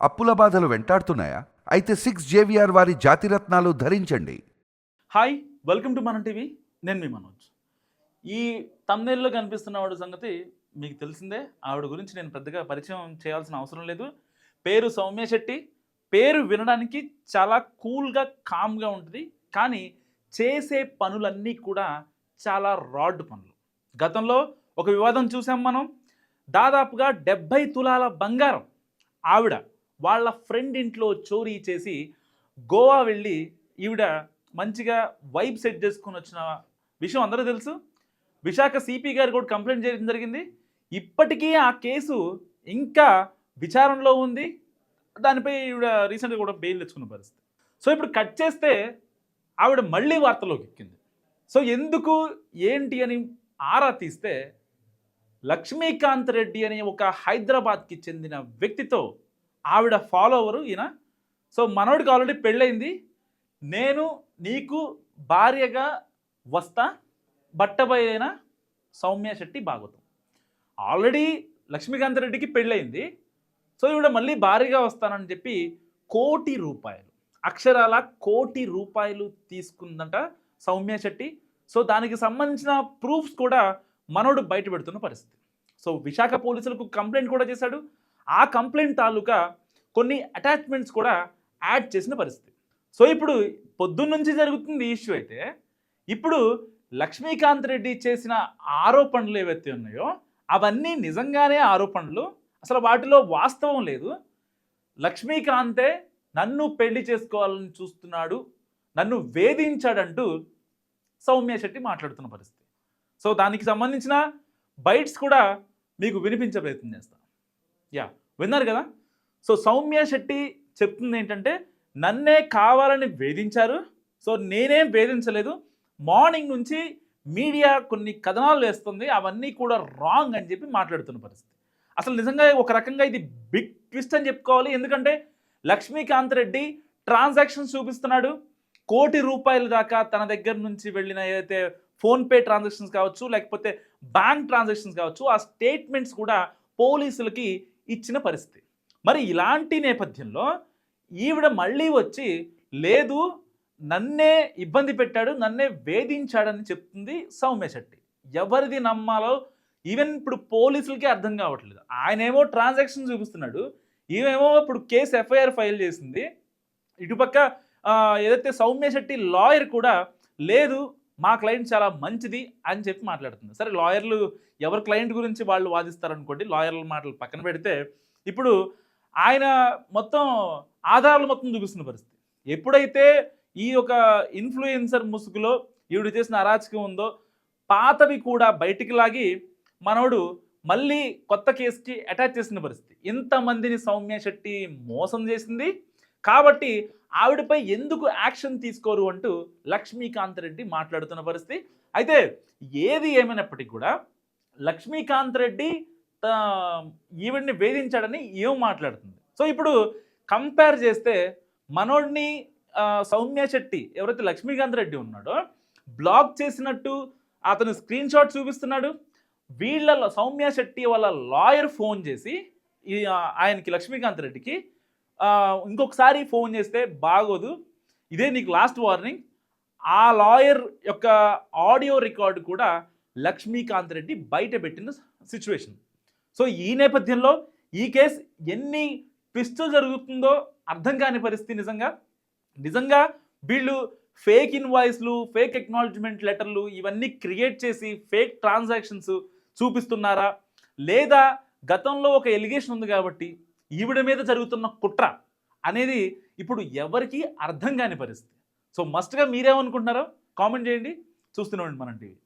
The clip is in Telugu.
అప్పుల బాధలు వెంటాడుతున్నాయా? అయితే సిక్స్ జేవిఆర్ వారి జాతిరత్నాలు ధరించండి. హాయ్ వెల్కమ్ టు మన టీవీ నేను మీ మనోజ్. ఈ తమ్నేల్లో కనిపిస్తున్న వాడి సంగతి మీకు తెలిసిందే. ఆవిడ గురించి నేను పెద్దగా పరిచయం చేయాల్సిన అవసరం లేదు. పేరు సౌమ్య శెట్టి. పేరు వినడానికి చాలా కూల్గా కామ్గా ఉంటుంది. కానీ చేసే పనులన్నీ కూడా చాలా రాడ్ పనులు. గతంలో ఒక వివాదం చూసాం మనం. దాదాపుగా డెబ్భై తులాల బంగారం ఆవిడ వాళ్ళ ఫ్రెండ్ ఇంట్లో చోరీ చేసి గోవా వెళ్ళి ఈవిడ మంచిగా వైబ్ సెట్ చేసుకుని వచ్చిన విషయం అందరూ తెలుసు. విశాఖ సిపి గారు కూడా కంప్లైంట్ చేయడం జరిగింది. ఇప్పటికీ ఆ కేసు ఇంకా విచారణలో ఉంది. దానిపై ఈవిడ రీసెంట్గా కూడా బెయిల్ తెచ్చుకున్న పరిస్థితి. సో ఇప్పుడు కట్ చేస్తే ఆవిడ మళ్ళీ వార్తలోకి ఎక్కింది. సో ఎందుకు ఏంటి అని ఆరా తీస్తే లక్ష్మీకాంత్ రెడ్డి అనే ఒక హైదరాబాద్కి చెందిన వ్యక్తితో ఆవిడ ఫాలోవరు ఈయన. సో మనోడికి ఆల్రెడీ పెళ్ళైంది నేను నీకు భార్యగా వస్తా బట్టబయన సౌమ్య శెట్టి భాగవతం ఆల్రెడీ లక్ష్మీకాంత్ రెడ్డికి పెళ్ళయింది. సో ఈవిడ మళ్ళీ భారీగా వస్తానని చెప్పి కోటి రూపాయలు అక్షరాల కోటి రూపాయలు తీసుకుందంట సౌమ్య శెట్టి. సో దానికి సంబంధించిన ప్రూఫ్స్ కూడా మనోడు బయట పెడుతున్న పరిస్థితి. సో విశాఖ పోలీసులకు కంప్లైంట్ కూడా చేశాడు. ఆ కంప్లైంట్ తాలూకా కొన్ని అటాచ్మెంట్స్ కూడా యాడ్ చేసిన పరిస్థితి. సో ఇప్పుడు పొద్దున్నుంచి జరుగుతుంది ఇష్యూ అయితే. ఇప్పుడు లక్ష్మీకాంత్ రెడ్డి చేసిన ఆరోపణలు ఏవైతే ఉన్నాయో అవన్నీ నిజంగానే ఆరోపణలు. అసలు వాటిలో వాస్తవం లేదు. లక్ష్మీకాంతే నన్ను పెళ్ళి చేసుకోవాలని చూస్తున్నాడు నన్ను వేధించాడంటూ సౌమ్య శెట్టి మాట్లాడుతున్న పరిస్థితి. సో దానికి సంబంధించిన బైట్స్ కూడా మీకు వినిపించే ప్రయత్నం చేస్తాను యా విన్నారు కదా? సో సౌమ్య శెట్టి చెప్తుంది ఏంటంటే నన్నే కావాలని వేధించారు. సో నేనేం వేధించలేదు. మార్నింగ్ నుంచి మీడియా కొన్ని కథనాలు వేస్తుంది. అవన్నీ కూడా రాంగ్ అని చెప్పి మాట్లాడుతున్న పరిస్థితి. అసలు నిజంగా ఒక రకంగా ఇది బిగ్ ట్విస్ట్ అని చెప్పుకోవాలి. ఎందుకంటే లక్ష్మీకాంత్ రెడ్డి ట్రాన్సాక్షన్స్ చూపిస్తున్నాడు. కోటి రూపాయల దాకా తన దగ్గర నుంచి వెళ్ళిన ఏదైతే ఫోన్పే ట్రాన్సాక్షన్స్ కావచ్చు లేకపోతే బ్యాంక్ ట్రాన్సాక్షన్స్ కావచ్చు ఆ స్టేట్మెంట్స్ కూడా పోలీసులకి ఇచ్చిన పరిస్థితి. మరి ఇలాంటి నేపథ్యంలో ఈవిడ మళ్ళీ వచ్చి లేదు నన్నే ఇబ్బంది పెట్టాడు నన్నే వేధించాడని చెప్తుంది సౌమ్య శెట్టి. ఎవరిది నమ్మాలో ఈవెన్ ఇప్పుడు పోలీసులకి అర్థం కావట్లేదు. ఆయనేమో ట్రాన్సాక్షన్ చూపిస్తున్నాడు ఈమెమో ఇప్పుడు కేసు ఎఫ్ఐఆర్ ఫైల్ చేసింది. ఇటుపక్క ఏదైతే సౌమ్య శెట్టి లాయర్ కూడా లేదు మా క్లయింట్ చాలా మంచిది అని చెప్పి మాట్లాడుతుంది. సరే లాయర్లు ఎవరి క్లయింట్ గురించి వాళ్ళు వాదిస్తారనుకోండి లాయర్ల మాటలు పక్కన పెడితే ఇప్పుడు ఆయన మొత్తం ఆధారాలు మొత్తం చూపిస్తున్న పరిస్థితి. ఎప్పుడైతే ఈ యొక్క ఇన్ఫ్లుయెన్సర్ ముసుగులో ఈవిడ చేసిన అరాచకం ఉందో పాతవి కూడా బయటికి లాగి మనోడు మళ్ళీ కొత్త కేసుకి అటాచ్ చేసిన పరిస్థితి. ఇంతమందిని సౌమ్య శెట్టి మోసం చేసింది కాబట్టి ఆవిడపై ఎందుకు యాక్షన్ తీసుకోరు అంటూ లక్ష్మీకాంత్ రెడ్డి మాట్లాడుతున్న పరిస్థితి. అయితే ఏది ఏమైనప్పటికీ కూడా లక్ష్మీకాంత్ రెడ్డి ఈవిడ్ని వేధించాడని ఏం మాట్లాడుతుంది? సో ఇప్పుడు కంపేర్ చేస్తే మనోడిని సౌమ్య శెట్టి ఎవరైతే లక్ష్మీకాంత్ రెడ్డి ఉన్నాడో బ్లాక్ చేసినట్టు అతను స్క్రీన్ షాట్ చూపిస్తున్నాడు. వీళ్ళ సౌమ్య శెట్టి వాళ్ళ లాయర్ ఫోన్ చేసి ఆయనకి లక్ష్మీకాంత్ రెడ్డికి ఇంకొకసారి ఫోన్ చేస్తే బాగోదు. ఇదే నీకు లాస్ట్ వార్నింగ్ ఆ లాయర్ యొక్క ఆడియో రికార్డు కూడా లక్ష్మీకాంత్ రెడ్డి బయట పెట్టిన సిచ్యువేషన్ సో ఈ నేపథ్యంలో ఈ కేసు ఎన్ని ట్విస్టులు జరుగుతుందో అర్థం కాని పరిస్థితి నిజంగా. నిజంగా వీళ్ళు ఫేక్ ఇన్వాయిస్లు ఫేక్ ఎక్నాలజ్మెంట్ లెటర్లు ఇవన్నీ క్రియేట్ చేసి ఫేక్ ట్రాన్సాక్షన్స్ చూపిస్తున్నారా? లేదా గతంలో ఒక ఎలిగేషన్ ఉంది కాబట్టి ఈవిడ మీద జరుగుతున్న కుట్ర అనేది ఇప్పుడు ఎవరికీ అర్థం కాని పరిస్థితి. సో మస్ట్గా మీరేమనుకుంటున్నారో కామెంట్ చేయండి. చూస్తూనే ఉండండి మనం టీవీ.